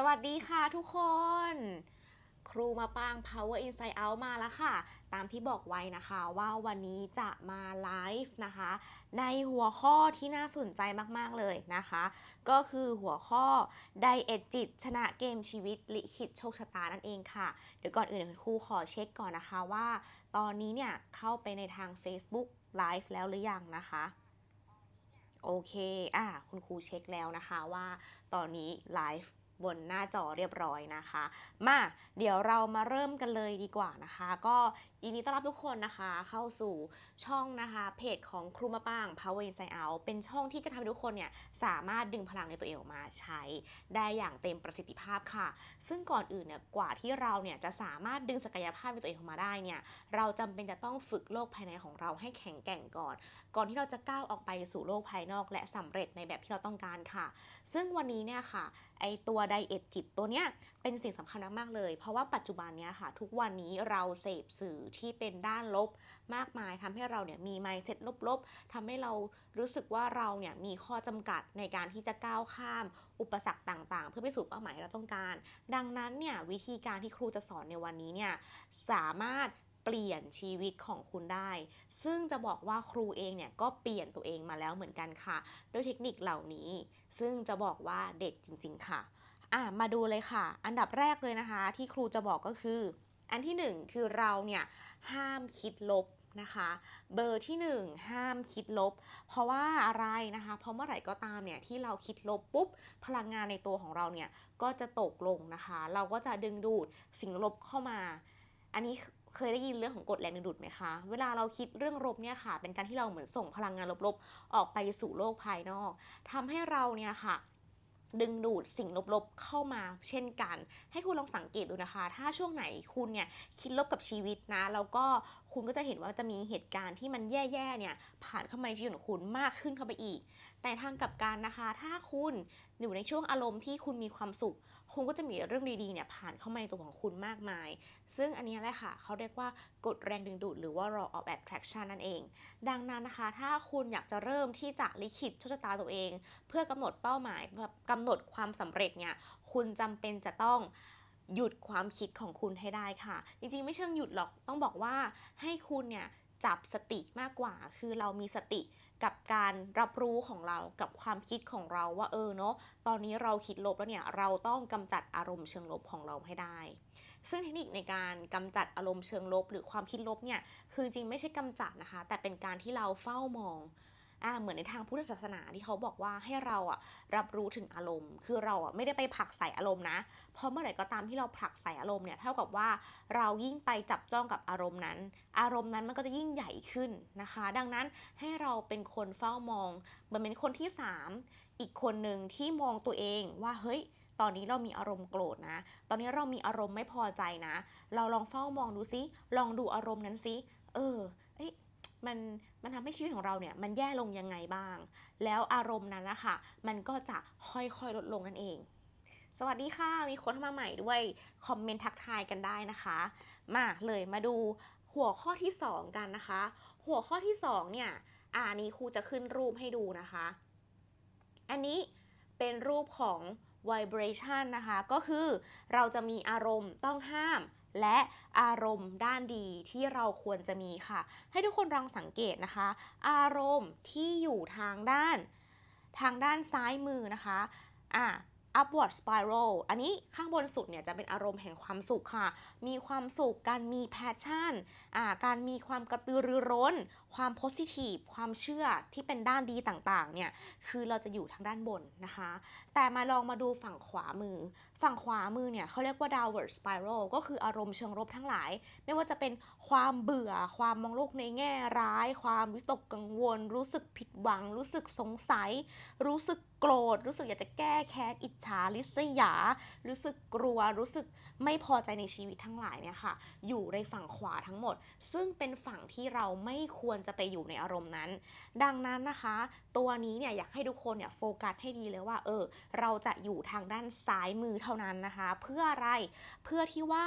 สวัสดีค่ะทุกคน ครูมาปาง Power Inside Out มาแล้วค่ะ ตามที่บอกไว้นะคะว่าวันนี้จะมาไลฟ์นะคะ ในหัวข้อที่น่าสนใจมากๆเลยนะคะ ก็คือหัวข้อไดเอทจิต ชนะเกมชีวิตลิขิตโชคชะตานั่นเองค่ะ เดี๋ยวก่อนอื่นครูขอเช็คก่อนนะคะว่า ตอนนี้เนี่ยเข้าไปในทาง Facebook Live แล้วหรือยังนะคะโอเค อะ คุณครูเช็คแล้วนะคะว่าตอนนี้ไลฟ์ บนหน้าจอเรียบร้อยนะคะ มาเดี๋ยวเรามาเริ่มกันเลยดีกว่านะคะ ก็ยินดีต้อนรับทุกคนนะคะเข้าสู่ช่องนะคะเพจของครูมะปาง Power Inside Out เป็นช่องที่จะทำให้ทุกคนเนี่ยสามารถดึงพลังในตัวเองออกมาใช้ ได้อย่างเต็มประสิทธิภาพค่ะ ซึ่งก่อนอื่นเนี่ยกว่าที่เราเนี่ยจะสามารถดึงศักยภาพในตัวเองออกมาได้เนี่ยเราจำเป็นจะต้องฝึกโลกภายในของเราให้แข็งแกร่งก่อน ก่อนที่เราจะก้าวออกไปสู่โลกภายนอก และสำเร็จในแบบที่เราต้องการค่ะ ซึ่งวันนี้เนี่ยค่ะไอตัวไดเอทจิตตัวเนี้ย เป็นสิ่งสำคัญมากๆเลย เพราะว่าปัจจุบันเนี้ยค่ะ ทุกวันนี้เราเสพสื่อที่เป็นด้านลบมากมายทำให้เราเนี่ยมี mindset ลบๆทำให้เรารู้สึกว่าเราเนี่ยมีข้อจำกัดในการที่จะก้าวข้าม อุปสรรคต่างๆ เพื่อไปสู่เป้าหมายเราต้องการ ดังนั้นเนี่ยวิธีการที่ครูจะสอนในวันนี้เนี่ยสามารถเปลี่ยนชีวิตของคุณได้ ซึ่งจะบอกว่าครูเองเนี่ยก็เปลี่ยนตัวเองมาแล้วเหมือนกันค่ะ ด้วยเทคนิคเหล่านี้ ซึ่งจะบอกว่าเด็ดจริง ๆ ค่ะ อะมาดูเลยค่ะ อันดับแรกเลยนะคะ ที่ครูจะบอกก็คือ อันที่หนึ่งคือเราเนี่ยห้ามคิดลบนะคะเบอร์ที่หนึ่งห้ามคิดลบ เพราะว่าอะไรนะคะ เพราะเมื่อไหร่ก็ตามเนี่ยที่เราคิดลบปุ๊บพลังงานในตัวของเราเนี่ยก็จะตกลงนะคะ เราก็จะดึงดูดสิ่งลบเข้ามา อันนี้เคยได้ยินเรื่องของกฎแรงดึงดูดไหมคะ เวลาเราคิดเรื่องลบเนี่ยค่ะ เป็นการที่เราเหมือนส่งพลังงานลบๆ ออกไปสู่โลกภายนอกทำให้เราเนี่ยค่ะ ดึงดูดสิ่งลบๆเข้ามาเช่นกัน ให้คุณลองสังเกตดูนะคะ ถ้าช่วงไหนคุณเนี่ยคิดลบกับชีวิตนะแล้วก็คุณก็จะเห็นว่าจะมีเหตุการณ์ที่มันแย่ๆเนี่ยผ่านเข้ามาในชีวิตของคุณมากขึ้นเข้าไปอีก แต่ทางกลับกันนะคะ ถ้าคุณอยู่ในช่วงอารมณ์ที่คุณมีความสุข คุณก็จะมีเรื่องดีๆเนี่ยผ่านเข้ามาในตัวของคุณมากมาย ซึ่งอันนี้แหละค่ะเขาเรียกว่ากฎแรงดึงดูดหรือว่า law of attraction นั่นเอง ดังนั้นนะคะ ถ้าคุณอยากจะเริ่มที่จะลิขิตโชคชะตาตัวเอง เพื่อกำหนดเป้าหมายกำหนดความสำเร็จเนี่ยคุณจำเป็นจะต้องหยุดความคิดของคุณให้ได้ค่ะ จริงๆ ไม่เชิงหยุดหรอกต้องบอกว่าให้คุณเนี่ยจับสติมากกว่า คือเรามีสติ กับการรับรู้ของเรากับความคิดของเราว่าเออเนาะตอนนี้เราคิดลบแล้วเนี่ยเราต้องกำจัดอารมณ์เชิงลบของเราให้ได้ ซึ่งเทคนิคในการกำจัดอารมณ์เชิงลบ หรือความคิดลบเนี่ยคือจริงไม่ใช่กำจัดนะคะ แต่เป็นการที่เราเฝ้ามอง อ่าเหมือนในทางพุทธศาสนาที่เขาบอกว่าให้เราอะรับรู้ถึงอารมณ์ คือเราอะไม่ได้ไปผลักใส่อารมณ์นะเพราะเมื่อไหร่ก็ตามที่เราผลักใส่อารมณ์เนี่ยเท่ากับว่าเรายิ่งไปจับจ้องกับอารมณ์นั้น อารมณ์นั้นมันก็จะยิ่งใหญ่ขึ้นนะคะ ดังนั้นให้เราเป็นคนเฝ้ามองเหมือนเป็นคนที่สามอีกคนหนึ่งที่มองตัวเองว่าเฮ้ยตอนนี้เรามีอารมณ์โกรธนะ ตอนนี้เรามีอารมณ์ไม่พอใจนะ เราลองเฝ้ามองดูซิ ลองดูอารมณ์นั้นซิ เออ มันมันทำให้ชีวิตของเราเนี่ยมันแย่ลงยังไงบ้าง แล้วอารมณ์นั้นนะคะมันก็จะค่อยๆลดลงนั่นเอง สวัสดีค่ะมีคนเข้ามาใหม่ด้วยคอมเมนต์ทักทายกันได้นะคะ มาเลยมาดูหัวข้อที่ 2 กันนะคะ หัวข้อที่ 2 เนี่ยอ่านี้ครูจะขึ้นรูปให้ดูนะคะ อันนี้เป็นรูปของ vibration นะคะ ก็คือเราจะมีอารมณ์ต้องห้าม และอารมณ์ด้านดีที่เราควรจะมีค่ะ ให้ทุกคนลองสังเกตนะคะ อารมณ์ที่อยู่ทางด้าน ทางด้านซ้ายมือนะคะอะ upward spiral อันนี้ข้างบนสุดเนี่ยจะเป็นอารมณ์แห่งความสุขค่ะ มีความสุข การมี passion อ่าการมีความกระตือรือร้นความ positive ความเชื่อที่เป็นด้านดีต่างๆเนี่ยคือเราจะอยู่ทางด้านบนนะคะ แต่มาลองมาดูฝั่งขวามือ ฝั่งขวามือเนี่ยเขาเรียกว่า downward spiral ก็คืออารมณ์เชิงลบทั้งหลาย ไม่ว่าจะเป็นความเบื่อ ความมองโลกในแง่ร้าย ความวิตกกังวล รู้สึกผิดหวัง รู้สึกสงสัย รู้สึกโกรธ รู้สึกอยากจะแก้แค้นอิจฉาริษยา รู้สึกกลัว รู้สึกไม่พอใจในชีวิตทั้งหลายเนี่ยค่ะ อยู่ในฝั่งขวาทั้งหมด ซึ่งเป็นฝั่งที่เราไม่ควรจะไปอยู่ในอารมณ์นั้น ดังนั้นนะคะ ตัวนี้เนี่ยอยากให้ทุกคนเนี่ยโฟกัสให้ดีเลยว่าเออเราจะอยู่ทางด้านซ้ายมือเท่านั้นนะคะ เพื่ออะไรเพื่อที่ว่า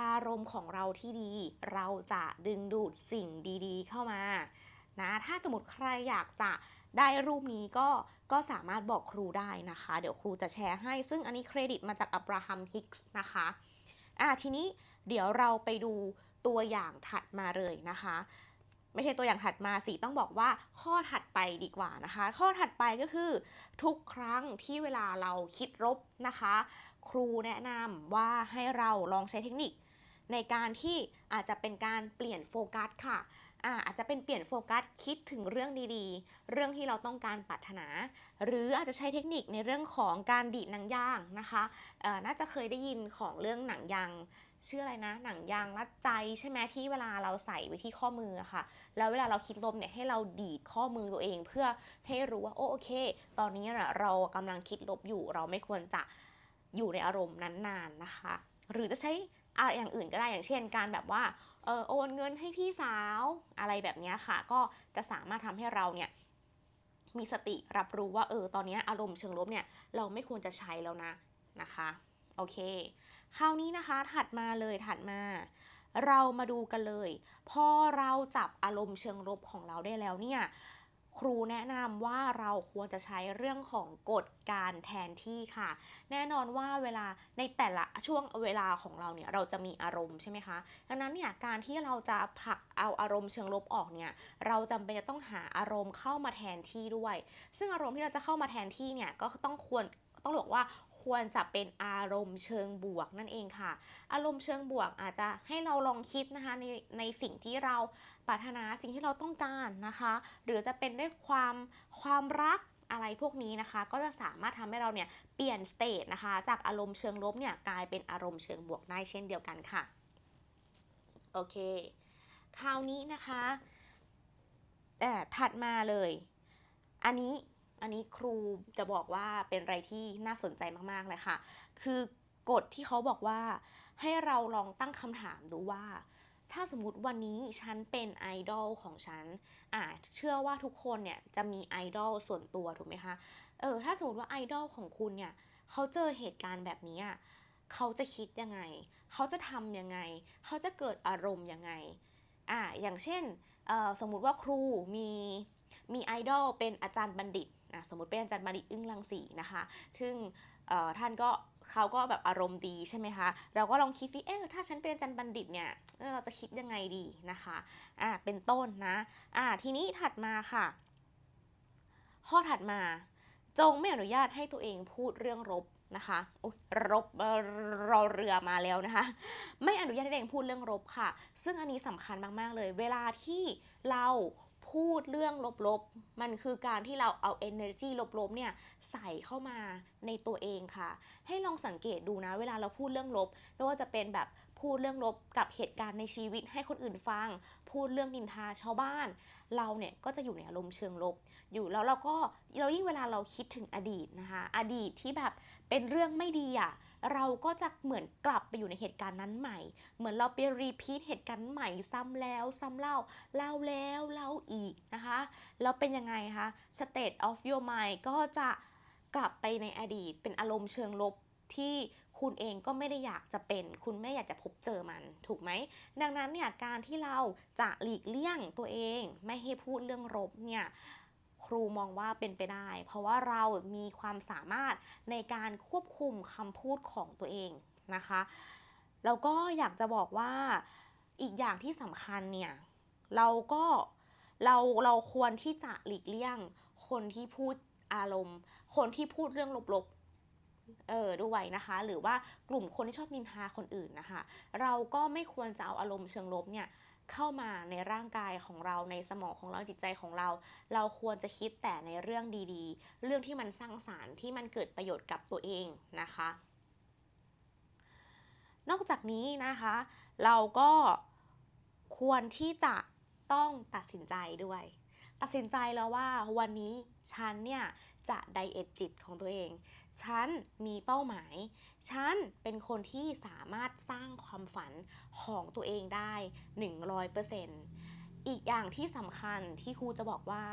อารมณ์ของเราที่ดี เราจะดึงดูดสิ่งดี ๆ เข้ามานะถ้าสมมติใครอยากจะได้รูปนี้ก็ก็สามารถบอกครูได้นะคะ เดี๋ยวครูจะแชร์ให้ ซึ่งอันนี้เครดิตมาจากอับราฮัมฮิกส์นะคะอะทีนี้เดี๋ยวเราไปดูตัวอย่างถัดมาเลยนะคะ ไม่ใช่ตัวอย่างถัดมาสิต้องบอกว่าข้อถัดไปดีกว่านะคะ ข้อถัดไปก็คือ ทุกครั้งที่เวลาเราคิดลบนะคะ ครูแนะนำว่าให้เราลองใช้เทคนิค ในการที่อาจจะเป็นการเปลี่ยนโฟกัสค่ะอาจจะเป็นเปลี่ยนโฟกัสคิดถึงเรื่องดีๆ เรื่องที่เราต้องการปรารถนา หรืออาจจะใช้เทคนิคในเรื่องของการดีดหนังยางนะคะน่าจะเคยได้ยินของเรื่องหนังยางชื่ออะไรนะ หนังยางรัดใจใช่ไหมที่เวลาเราใส่ไว้ที่ข้อมือค่ะ แล้วเวลาเราคิดลมเนี่ยให้เราดีดข้อมือตัวเอง เพื่อให้รู้ว่าโอโอเค ตอนนี้เรากำลังคิดลบอยู่ เราไม่ควรจะอยู่ในอารมณ์นั้นๆนะคะ หรือจะใช้อะไรอย่างอื่นก็ได้อย่างเช่น การแบบว่าเออโอนเงินให้พี่สาวอะไรแบบนี้ค่ะ ก็จะสามารถทำให้เราเนี่ยมีสติรับรู้ว่าเออตอนนี้อารมณ์เชิงลบเนี่ยเราไม่ควรจะใช้แล้วนะนะคะ โอเค คราวนี้นะคะถัดมาเลยถัดมา เรามาดูกันเลย พอเราจับอารมณ์เชิงลบของเราได้แล้วเนี่ยครูแนะนำว่าเราควรจะใช้เรื่องของกฎการแทนที่ค่ะ แน่นอนว่าเวลาในแต่ละช่วงเวลาของเราเนี่ยเราจะมีอารมณ์ใช่ไหมคะดังนั้นเนี่ยการที่เราจะผลักเอาอารมณ์เชิงลบออกเนี่ยเราจำเป็นจะต้องหาอารมณ์เข้ามาแทนที่ด้วย ซึ่งอารมณ์ที่เราจะเข้ามาแทนที่เนี่ยก็ต้องควร ต้องบอกว่าควรจะเป็นอารมณ์เชิงบวกนั่นเองค่ะ อารมณ์เชิงบวกอาจจะให้เราลองคิดนะคะในในสิ่งที่เราปรารถนาสิ่งที่เราต้องการนะคะ หรือจะเป็นด้วยความความรักอะไรพวกนี้นะคะ ก็จะสามารถทำให้เราเนี่ยเปลี่ยนสเตทนะคะ จากอารมณ์เชิงลบเนี่ยกลายเป็นอารมณ์เชิงบวกได้เช่นเดียวกันค่ะโอเค คราวนี้นะคะแต่ถัดมาเลย อันนี้ อันนี้ครูจะบอกว่าเป็นอะไรที่น่าสนใจมากๆเลยค่ะ คือกฎที่เขาบอกว่า ให้เราลองตั้งคำถามดูว่า ถ้าสมมติวันนี้ฉันเป็นไอดอลของฉันอ่าเชื่อว่าทุกคนเนี่ยจะมีไอดอลส่วนตัวถูกไหมคะ เออ ถ้าสมมติว่าไอดอลของคุณเนี่ยเขาเจอเหตุการณ์แบบนี้อะเขาจะคิดยังไง เขาจะทำยังไง เขาจะเกิดอารมณ์ยังไง อ่า อย่างเช่น สมมุติว่าครูมีมีไอดอลเป็นอาจารย์บัณฑิต นะสมมติเป็นอาจารย์บัณฑิอึ้งลังสีนะคะ ซึ่งท่านก็เขาก็แบบอารมณ์ดีใช่ไหมคะ เราก็ลองคิดสิเอ๊ะถ้าฉันเป็นอาจารย์บัณฑิตเนี่ยเราจะคิดยังไงดีนะคะอ่าเป็นต้นนะอ่าทีนี้ถัดมาค่ะ ข้อถัดมาจงไม่อนุญาตให้ตัวเองพูดเรื่องรบนะคะอุ๊ยรบเรอเรือมาแล้วนะคะ ไม่อนุญาตให้ตัวเองพูดเรื่องรบค่ะ ซึ่งอันนี้สำคัญมาก ๆ เลย เวลาที่เรา พูดเรื่องลบๆ มันคือการที่เราเอา energy ลบๆ เนี่ยใส่เข้ามาในตัวเองค่ะ ให้ลองสังเกตดูนะ เวลาเราพูดเรื่องลบไม่ว่าจะเป็นแบบพูดเรื่องลบกับเหตุการณ์ในชีวิตให้คนอื่นฟัง พูดเรื่องนินทาชาวบ้าน เราเนี่ยก็จะอยู่ในอารมณ์เชิงลบ อยู่แล้วเราก็เรายิ่งเวลาเราคิดถึงอดีตนะคะ อดีตที่แบบเป็นเรื่องไม่ดีอะ เราก็จะเหมือนกลับไปอยู่ในเหตุการณ์นั้นใหม่ เหมือนเราไปรีพีทเหตุการณ์ใหม่ซ้ำแล้วซ้ำเล่าเล่าแล้วเล่าอีกนะคะแล้วเป็นยังไงคะ state of your mind ก็จะกลับไปในอดีตเป็นอารมณ์เชิงลบที่คุณเองก็ไม่ได้อยากจะเป็น คุณไม่อยากจะพบเจอมัน ถูกไหม ดังนั้นเนี่ยการที่เราจะหลีกเลี่ยงตัวเอง ไม่ให้พูดเรื่องรบเนี่ย ครูมองว่าเป็นไปได้ เพราะว่าเรามีความสามารถในการควบคุมคำพูดของตัวเองนะคะแล้วก็อยากจะบอกว่าอีกอย่างที่สำคัญเนี่ยเราก็เราเราควรที่จะหลีกเลี่ยง คนที่พูดอารมณ์ คนที่พูดเรื่องลบๆเออด้วยนะคะ หรือว่ากลุ่มคนที่ชอบนินทาคนอื่นนะคะ เราก็ไม่ควรจะเอาอารมณ์เชิงลบเนี่ย เข้ามาในร่างกายของเราในสมองของเราจิตใจของเรา เราควรจะคิดแต่ในเรื่องดีๆ เรื่องที่มันสร้างสารรค์ที่มันเกิดประโยชน์กับตัวเองนะคะ นอกจากนี้นะคะ เราก็ควรที่จะต้องตัดสินใจด้วย ตัดสินใจแล้วว่าวันนี้ฉันเนี่ยจะไดเอทจิตของตัวเอง ฉันมีเป้าหมาย ฉันเป็นคนที่สามารถสร้างความฝันของตัวเองได้ 100%อีกอย่างที่สำคัญที่ครูจะบอกว่า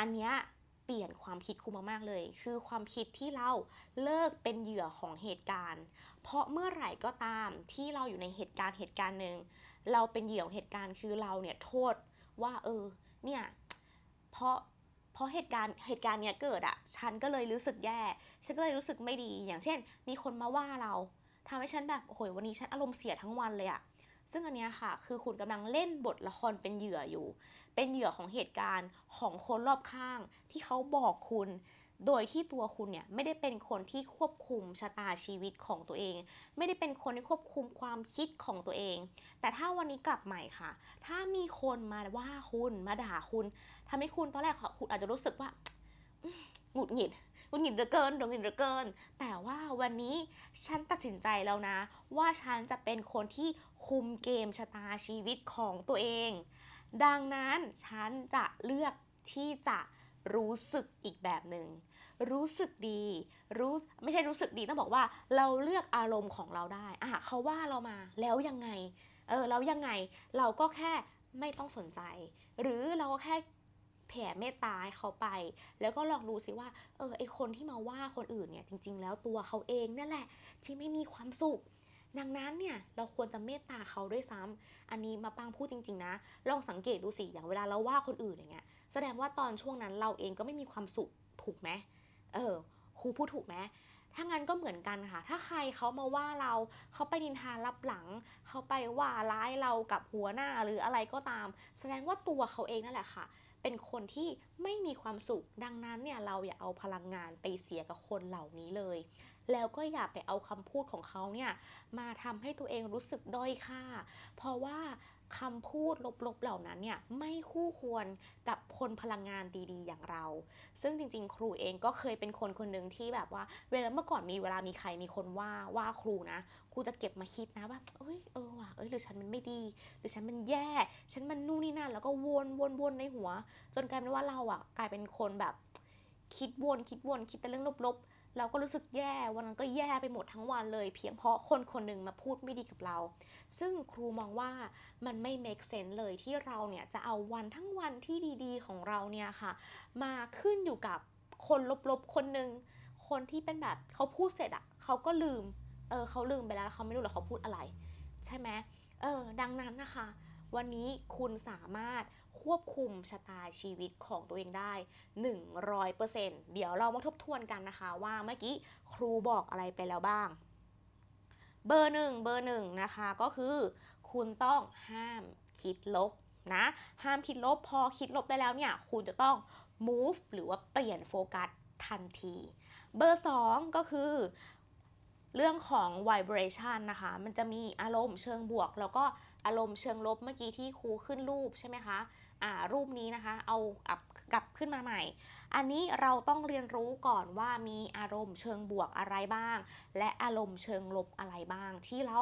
อันเนี้ยเปลี่ยนความคิดครูมากๆเลย คือความคิดที่เราเลิกเป็นเหยื่อของเหตุการณ์ เพราะเมื่อไหร่ก็ตามที่เราอยู่ในเหตุการณ์เหตุการณ์หนึ่งเราเป็นเหยื่อของเหตุการณ์คือเราเนี่ยโทษว่าเออเนี่ยเพราะ เพราะเหตุการณ์เหตุการณ์เนี้ยเกิดอะฉันก็เลยรู้สึกแย่ ฉันก็เลยรู้สึกไม่ดี อย่างเช่น มีคนมาว่าเราทำให้ฉันแบบโอ้โหวันนี้ฉันอารมณ์เสียทั้งวันเลยอะซึ่งอันเนี้ยค่ะ คือคุณกำลังเล่นบทละครเป็นเหยื่ออยู่ เป็นเหยื่อของเหตุการณ์ของคนรอบข้างที่เขาบอกคุณ โดยที่ตัวคุณเนี่ยไม่ได้เป็นคนที่ควบคุมชะตาชีวิตของตัวเอง ไม่ได้เป็นคนที่ควบคุมความคิดของตัวเอง แต่ถ้าวันนี้กลับใหม่ค่ะ ถ้ามีคนมาว่าคุณมาด่าคุณทำให้คุณตอนแรกค่ะคุณอาจจะรู้สึกว่าหงุดหงิดหงุดหงิดเหลือเกินหงุดหงิดเหลือเกิน แต่ว่าวันนี้ฉันตัดสินใจแล้วนะ ว่าฉันจะเป็นคนที่คุมเกมชะตาชีวิตของตัวเอง ดังนั้นฉันจะเลือกที่จะรู้สึกอีกแบบหนึ่ง รู้สึกดี รู้ไม่ใช่รู้สึกดีต้องบอกว่า เราเลือกอารมณ์ของเราได้อะเขาว่าเรามาแล้วยังไงเออแล้วยังไงเราก็แค่ไม่ต้องสนใจ หรือเราก็แค่แผ่เมตตาให้เขาไป แล้วก็ลองดูสิว่าเออไอคนที่มาว่าคนอื่นเนี่ยจริง ๆ แล้วตัวเขาเองนั่นแหละ ที่ไม่มีความสุขดังนั้นเนี่ยเราควรจะเมตตาเขาด้วยซ้ำอันนี้มาปังพูดจริง ๆ นะ ลองสังเกตดูสิอย่างเวลาเราว่าคนอื่นอย่างเงี้ยแสดงว่าตอนช่วงนั้นเราเองก็ไม่มีความสุขถูกไหม เออครูพูดถูกไหมถ้างั้นก็เหมือนกันค่ะ ถ้าใครเขามาว่าเรา เขาไปนินทารับหลัง เขาไปว่าร้ายเรากับหัวหน้าหรืออะไรก็ตาม แสดงว่าตัวเขาเองนั่นแหละค่ะ เป็นคนที่ไม่มีความสุข ดังนั้นเนี่ยเราอย่าเอาพลังงานไปเสียกับคนเหล่านี้เลย แล้วก็อย่าไปเอาคำพูดของเขาเนี่ยมาทำให้ตัวเองรู้สึกด้อยค่า เพราะว่า คำพูดลบๆเหล่านั้นเนี่ยไม่คู่ควรกับคนพลังงานดีๆ อย่างเรา ซึ่งจริง ๆ ครูเองก็เคยเป็นคนคนหนึ่งที่แบบว่า เวลาเมื่อก่อนมีเวลามีใครมีคนว่าว่าครูนะ ครูจะเก็บมาคิดนะว่าเอ้ยเออว่ะเอ้ยหรือฉันมันไม่ดี หรือฉันมันแย่ ฉันมันนู่นนี่นั่น แล้วก็วนวนวนในหัว จนกลายเป็นว่าเราอะ กลายเป็นคนแบบคิดวนคิดวนคิดแต่เรื่องลบๆ เราก็รู้สึกแย่วันนั้นก็แย่ไปหมดทั้งวันเลย เพียงเพราะคนคนหนึ่งมาพูดไม่ดีกับเรา ซึ่งครูมองว่ามันไม่ make sense เลยที่เราเนี่ยจะเอาวันทั้งวันที่ดีๆ ของเราเนี่ยค่ะ มาขึ้นอยู่กับคนลบๆคนหนึ่งคนที่เป็นแบบเขาพูดเสร็จอะเขาก็ลืมเออเขาลืมไปแล้วเขาไม่รู้หรอกเขาพูดอะไร ใช่ไหมเออดังนั้นนะคะ วันนี้คุณสามารถ ควบคุมชะตาชีวิตของตัวเองได้ 100%เดี๋ยวเรามาทบทวนกันนะคะว่าเมื่อกี้ครูบอกอะไรไปแล้วบ้าง เบอร์หนึ่งเบอร์หนึ่งนะคะก็คือคุณต้องห้ามคิดลบนะห้ามคิดลบพอคิดลบได้แล้วเนี่ย คุณจะต้อง move หรือว่าเปลี่ยนโฟกัสทันที เบอร์สองก็คือ เรื่องของ vibration นะคะ มันจะมีอารมณ์เชิงบวก แล้วก็อารมณ์เชิงลบเมื่อกี้ที่ครูขึ้นรูปใช่ไหมคะ รูปนี้นะคะ เอากลับกลับขึ้นมาใหม่ อันนี้เราต้องเรียนรู้ก่อนว่ามีอารมณ์เชิงบวกอะไรบ้าง และอารมณ์เชิงลบอะไรบ้าง ที่เรา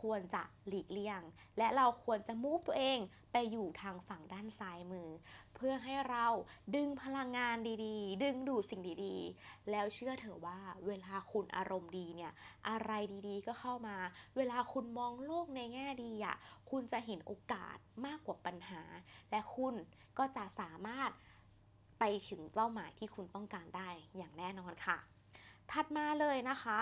ควรจะหลีกเลี่ยง และเราควรจะมูฟตัวเองไปอยู่ทางฝั่งด้านซ้ายมือ เพื่อให้เราดึงพลังงานดีๆ ดึงดูดสิ่งดีๆ แล้วเชื่อเถอะว่าเวลาคุณอารมณ์ดีเนี่ยอะไรดีๆก็เข้ามา เวลาคุณมองโลกในแง่ดีอะคุณจะเห็นโอกาสมากกว่าปัญหา และคุณก็จะสามารถไปถึงเป้าหมายที่คุณต้องการได้อย่างแน่นอนค่ะ ถัดมาเลยนะคะ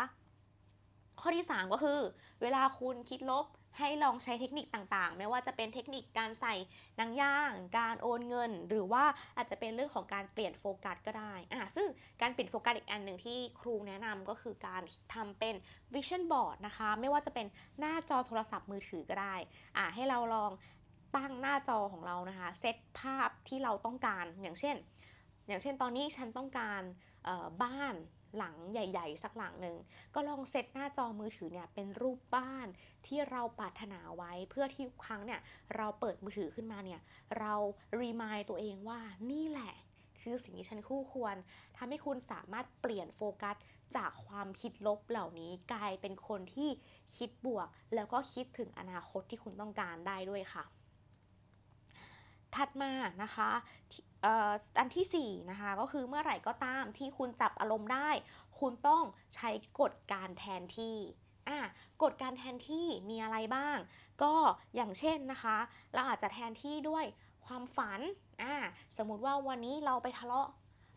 ข้อที่ 3 ก็คือ เวลาคุณคิดลบ ให้ลองใช้เทคนิคต่างๆ ไม่ว่าจะเป็นเทคนิคการใส่นังย่าง การโอนเงิน หรือว่าอาจจะเป็นเรื่องของการเปลี่ยนโฟกัสก็ได้อะซึ่งการเปลี่ยนโฟกัสอีกอันหนึ่งที่ครูแนะนำก็คือการทำเป็น vision board นะคะ ไม่ว่าจะเป็นหน้าจอโทรศัพท์มือถือก็ได้อะให้เราลองตั้งหน้าจอของเรานะคะเซตภาพที่เราต้องการอย่างเช่น อย่างเช่นตอนนี้ฉันต้องการบ้าน หลังใหญ่ ๆ สักหลังหนึ่งก็ลองเซตหน้าจอมือถือเนี่ยเป็นรูปบ้านที่เราปรารถนาไว้เพื่อที่ทุกครั้งเนี่ยเราเปิดมือถือขึ้นมาเนี่ยเรารีมายตัวเองว่านี่แหละคือสิ่งที่ฉันคู่ควรทำให้คุณสามารถเปลี่ยนโฟกัสจากความคิดลบเหล่านี้กลายเป็นคนที่คิดบวก แล้วก็คิดถึงอนาคตที่คุณต้องการได้ด้วยค่ะ ถัดมานะคะ อันที่ 4 นะคะ ก็คือเมื่อไหร่ก็ตามที่คุณจับอารมณ์ได้ คุณต้องใช้กฎการแทนที่อะกฎการแทนที่มีอะไรบ้าง ก็อย่างเช่นนะคะ เราอาจจะแทนที่ด้วยความฝันอะสมมุติว่าวันนี้เราไปทะเลาะ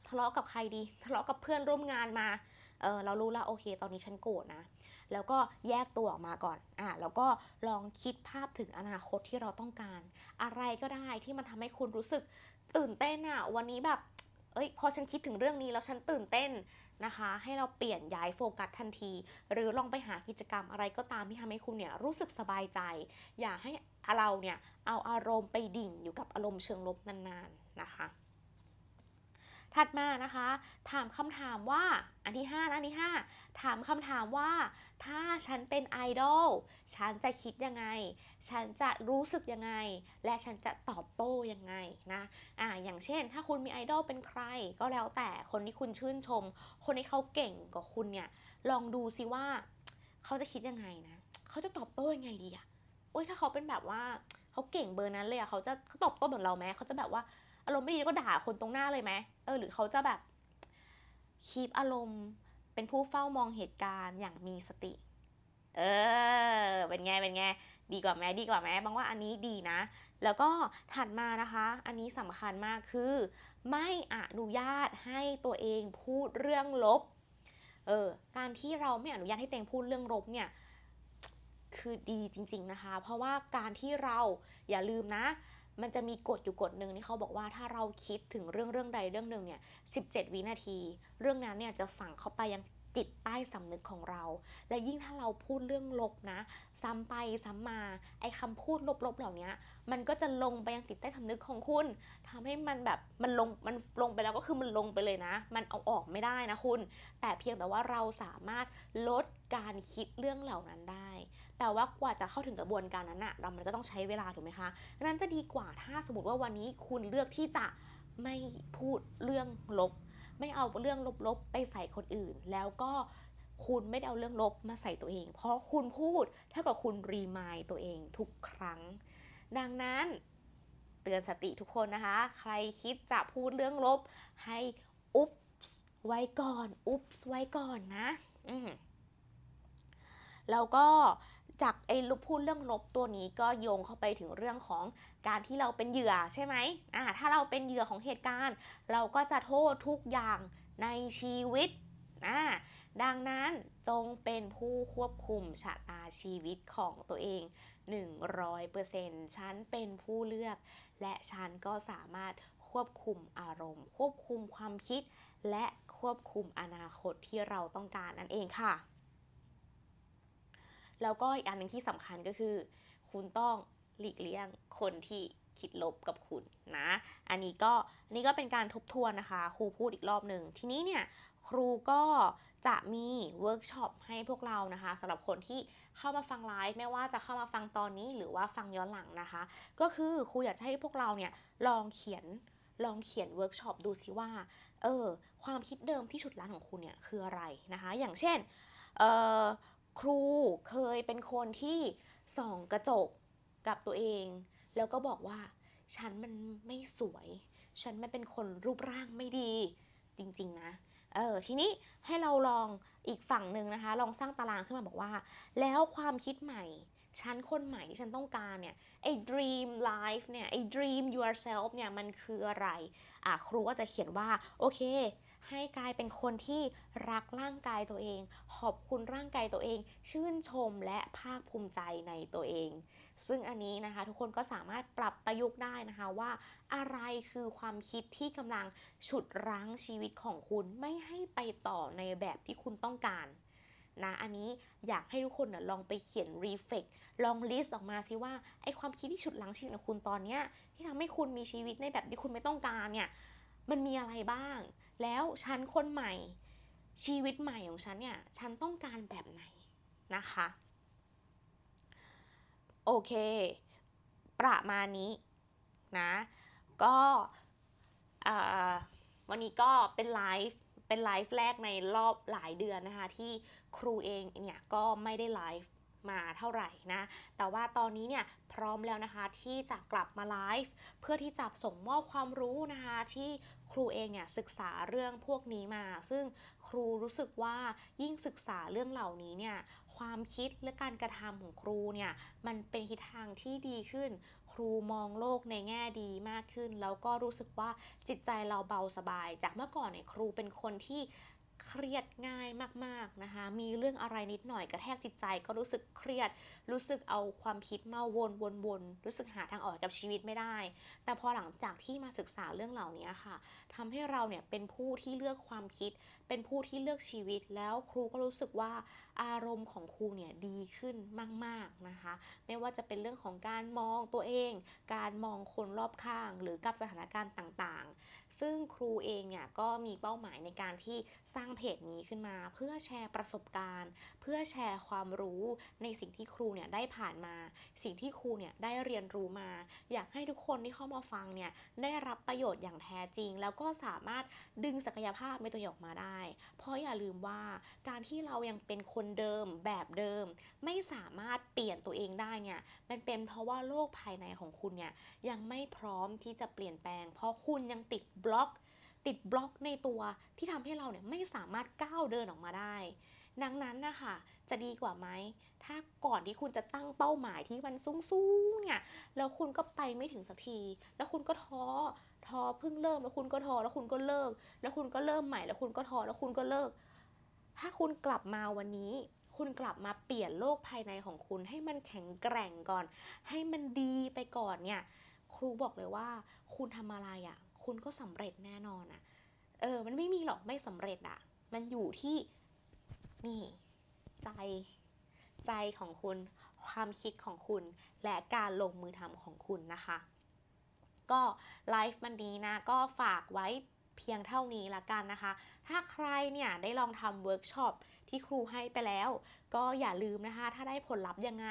ทะเลาะกับใครดี ทะเลาะกับเพื่อนร่วมงานมา เออเรารู้แล้วโอเค ตอนนี้ฉันโกรธนะ แล้วก็แยกตัวออกมาก่อนอะแล้วก็ลองคิดภาพถึงอนาคตที่เราต้องการ อะไรก็ได้ที่มันทำให้คุณรู้สึกตื่นเต้นอะวันนี้แบบเอ้ยพอฉันคิดถึงเรื่องนี้แล้วฉันตื่นเต้นนะคะ ให้เราเปลี่ยนย้ายโฟกัสทันที หรือลองไปหากิจกรรมอะไรก็ตามที่ทำให้คุณเนี่ยรู้สึกสบายใจ อย่าให้เราเนี่ยเอาอารมณ์ไปดิ่งอยู่กับอารมณ์เชิงลบนานๆนะคะ ถัดมานะคะ ถามคำถามว่าอันที่5นะอันที่ 5 ถามคำถามว่า ถ้าฉันเป็นไอดอลฉันจะคิดยังไง ฉันจะรู้สึกยังไง และฉันจะตอบโต้ยังไงนะอ่าอย่างเช่น ถ้าคุณมีไอดอลเป็นใคร ก็แล้วแต่คนที่คุณชื่นชม คนที่เขาเก่งกว่าคุณเนี่ยลองดูซิว่า เขาจะคิดยังไงนะเขาจะตอบโต้ยังไงดีอะโอ้ยถ้าเขาเป็นแบบว่าเขาเก่งเบอร์นั้นเลยอะเขาจะเขาตอบโต้เหมือนเราไหมเขาจะแบบว่าอารมณ์ไม่ดีก็ด่าคนตรงหน้าเลยไหม ออหรือเขาจะแบบคีปอารมณ์ เป็นผู้เฝ้ามองเหตุการณ์อย่างมีสติ เออ เป็นไง เป็นไง ดีกว่าไหมดีกว่าไหมบางว่าอันนี้ดีนะ แล้วก็ถัดมานะคะ อันนี้สำคัญมากคือ ไม่อนุญาตให้ตัวเองพูดเรื่องลบ เออ การที่เราไม่อนุญาตให้ตัวเองพูดเรื่องลบเนี่ย คือดีจริง ๆนะคะ เพราะว่าการที่เราอย่าลืมนะ มันจะมีกฎอยู่กฎหนึ่งที่เขาบอกว่าถ้าเราคิดถึงเรื่องเรื่องใดเรื่องหนึ่งเนี่ย17 วินาที เรื่องนั้นเนี่ยจะฝังเข้าไปยังจิตใต้สำนึกของเรา และยิ่งถ้าเราพูดเรื่องลบนะ ซ้ำไปซ้ำมา ไอ้คำพูดลบๆเหล่านี้มันก็จะลงไปยังจิตใต้สำนึกของคุณทำให้มันแบบมันลงมันลงไปแล้วก็คือมันลงไปเลยนะ มันเอาออกไม่ได้นะคุณ แต่เพียงแต่ว่าเราสามารถลดการคิดเรื่องเหล่านั้นได้ แต่ว่ากว่าจะเข้าถึงกระบวนการนั้นอะเรามันก็ต้องใช้เวลาถูกไหมคะดังนั้นจะดีกว่าถ้าสมมติว่าวันนี้คุณเลือกที่จะไม่พูดเรื่องลบ ไม่เอาเรื่องลบๆไปใส่คนอื่น แล้วก็คุณไม่ได้เอาเรื่องลบมาใส่ตัวเอง เพราะคุณพูดเท่ากับคุณรีมายตัวเองทุกครั้ง ดังนั้นเตือนสติทุกคนนะคะ ใครคิดจะพูดเรื่องลบ ให้อุ๊บไว้ก่อน อุ๊บไว้ก่อนนะ แล้วก็ จากไอ้ลบพูดเรื่องลบตัวนี้ก็โยงเข้าไปถึงเรื่องของการที่เราเป็นเหยื่อใช่ไหมอ่าถ้าเราเป็นเหยื่อของเหตุการณ์ เราก็จะโทษทุกอย่างในชีวิตอ่าดังนั้นจงเป็นผู้ควบคุมชะตาชีวิตของตัวเอง 100%ฉันเป็นผู้เลือก และฉันก็สามารถควบคุมอารมณ์ ควบคุมความคิด และควบคุมอนาคตที่เราต้องการนั่นเองค่ะ แล้วก็อีกอันหนึ่งที่สำคัญก็คือ คุณต้องหลีกเลี่ยงคนที่คิดลบกับคุณนะ อันนี้ก็อันนี้ก็เป็นการทบทวนนะคะ ครูพูดอีกรอบหนึ่งทีนี้เนี่ยครูก็จะมีเวิร์กช็อปให้พวกเรานะคะสำหรับคนที่เข้ามาฟังไลฟ์ไม่ว่าจะเข้ามาฟังตอนนี้หรือว่าฟังย้อนหลังนะคะ ก็คือครูอยากจะให้พวกเราเนี่ยลองเขียนลองเขียนเวิร์กช็อปดูสิว่าเออความคิดเดิมที่ฉุดรั้งของคุณเนี่ยคืออะไรนะคะ อย่างเช่นเออ ครูเคยเป็นคนที่ส่องกระจกกับตัวเอง แล้วก็บอกว่า ฉันมันไม่สวย ฉันไม่เป็นคนรูปร่างไม่ดีจริง ๆ นะเออทีนี้ให้เราลองอีกฝั่งหนึ่งนะคะ ลองสร้างตารางขึ้นมาบอกว่า แล้วความคิดใหม่ฉันคนใหม่ที่ฉันต้องการเนี่ยไอ้ dream life เนี่ยไอ้ dream yourself เนี่ยมันคืออะไรอะครูก็จะเขียนว่า โอเค ให้กลายเป็นคนที่รักร่างกายตัวเอง ขอบคุณร่างกายตัวเอง ชื่นชมและภาคภูมิใจในตัวเอง ซึ่งอันนี้นะคะทุกคนก็สามารถปรับประยุกต์ได้นะคะว่าอะไรคือความคิดที่กำลังฉุดรั้งชีวิตของคุณไม่ให้ไปต่อในแบบที่คุณต้องการนะอันนี้อยากให้ทุกคนนะลองไปเขียนรีเฟกลองลิสต์ออกมาสิว่าไอความคิดที่ฉุดรั้งชีวิตของคุณตอนเนี้ยที่ทำให้คุณมีชีวิตในแบบที่คุณไม่ต้องการเนี่ยมันมีอะไรบ้าง แล้วฉันคนใหม่ชีวิตใหม่ของฉันเนี่ย ฉันต้องการแบบไหนนะคะ โอเค ประมาณนี้นะ ก็วันนี้ก็เป็นไลฟ์เป็นไลฟ์แรกในรอบหลายเดือนนะคะ ที่ครูเองเนี่ยก็ไม่ได้ไลฟ์มาเท่าไหร่นะ แต่ว่าตอนนี้เนี่ยพร้อมแล้วนะคะที่จะกลับมาไลฟ์เพื่อที่จะส่งมอบความรู้นะคะที่ ครูเองเนี่ยศึกษาเรื่องพวกนี้มา ซึ่งครูรู้สึกว่ายิ่งศึกษาเรื่องเหล่านี้เนี่ยความคิดและการกระทำของครูเนี่ยมันเป็นทิศทางที่ดีขึ้น ครูมองโลกในแง่ดีมากขึ้น แล้วก็รู้สึกว่าจิตใจเราเบาสบาย จากเมื่อก่อนเนี่ยครูเป็นคนที่ เครียดง่ายมากๆนะคะ มีเรื่องอะไรนิดหน่อยกระแทกจิตใจ ก็รู้สึกเครียด รู้สึกเอาความคิดมาวนวนวนรู้สึกหาทางออกกับชีวิตไม่ได้ แต่พอหลังจากที่มาศึกษาเรื่องเหล่านี้ค่ะทำให้เราเนี่ยเป็นผู้ที่เลือกความคิด เป็นผู้ที่เลือกชีวิต แล้วครูก็รู้สึกว่าอารมณ์ของครูเนี่ยดีขึ้นมาก ๆนะคะ ไม่ว่าจะเป็นเรื่องของการมองตัวเอง การมองคนรอบข้าง หรือกับสถานการณ์ต่างๆ ซึ่งครูเองเนี่ยก็มีเป้าหมายในการที่สร้างเพจนี้ขึ้นมา เพื่อแชร์ประสบการณ์ เพื่อแชร์ความรู้ในสิ่งที่ครูเนี่ยได้ผ่านมา สิ่งที่ครูเนี่ยได้เรียนรู้มา อยากให้ทุกคนที่เข้ามาฟังเนี่ยได้รับประโยชน์อย่างแท้จริง แล้วก็สามารถดึงศักยภาพในตัวเองออกมาได้ เพราะอย่าลืมว่าการที่เรายังเป็นคนเดิมแบบเดิม ไม่สามารถเปลี่ยนตัวเองได้เนี่ยมันเป็นเพราะว่าโลกภายในของคุณเนี่ยยังไม่พร้อมที่จะเปลี่ยนแปลง เพราะคุณยังติดบล็อก ติดบล็อกในตัวที่ทำให้เราเนี่ยไม่สามารถก้าวเดินออกมาได้ ดังนั้นนะคะจะดีกว่าไหม ถ้าก่อนที่คุณจะตั้งเป้าหมายที่มันสูงๆเนี่ยแล้วคุณก็ไปไม่ถึงสักที แล้วคุณก็ท้อท้อเพิ่งเริ่มแล้วคุณก็ท้อแล้วคุณก็เลิก แล้วคุณก็เริ่มใหม่แล้วคุณก็ท้อแล้วคุณก็เลิก ถ้าคุณกลับมาวันนี้คุณกลับมาเปลี่ยนโลกภายในของคุณ ให้มันแข็งแกร่งก่อน ให้มันดีไปก่อนเนี่ย ครูบอกเลยว่า คุณทำอะไรอะ่ะ คุณก็สำเร็จแน่นอนอะ่ะเออ มันไม่มีหรอกไม่สำเร็จอะ่ะมันอยู่ที่นี่ใจใจของคุณ ความคิดของคุณ และการลงมือทำของคุณนะคะ ก็ไลฟ์มันดีนะ ก็ฝากไว้เพียงเท่านี้ละกันนะคะ ถ้าใครเนี่ยได้ลองทำเวิร์กช็อป ที่ครูให้ไปแล้ว ก็อย่าลืมนะคะ ถ้าได้ผลลัพธ์ยังไง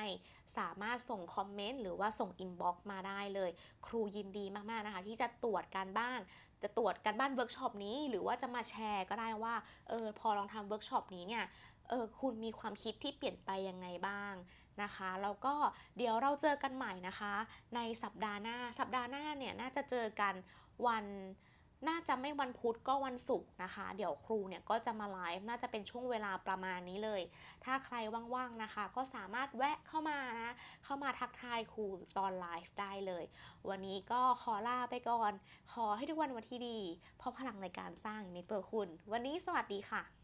สามารถส่งคอมเมนต์หรือว่าส่งอินบ็อกซ์มาได้เลย ครูยินดีมากๆนะคะ ที่จะตรวจการบ้าน จะตรวจการบ้านเวิร์กช็อปนี้ หรือว่าจะมาแชร์ก็ได้ว่าเออพอลองทำเวิร์กช็อปนี้เนี่ยเออคุณมีความคิดที่เปลี่ยนไปยังไงบ้างนะคะแล้วก็เดี๋ยวเราเจอกันใหม่นะคะ ในสัปดาห์หน้าสัปดาห์หน้าเนี่ยน่าจะเจอกันวัน น่าจะไม่วันพุธก็วันศุกร์นะคะ เดี๋ยวครูเนี่ยก็จะมาไลฟ์น่าจะเป็นช่วงเวลาประมาณนี้เลย ถ้าใครว่างๆนะคะ ก็สามารถแวะเข้ามานะเข้ามาทักทายครูตอนไลฟ์ได้เลย วันนี้ก็ขอลาไปก่อน ขอให้ทุกวันวันที่ดี เพราะพลังในการสร้างในตัวคุณ วันนี้สวัสดีค่ะ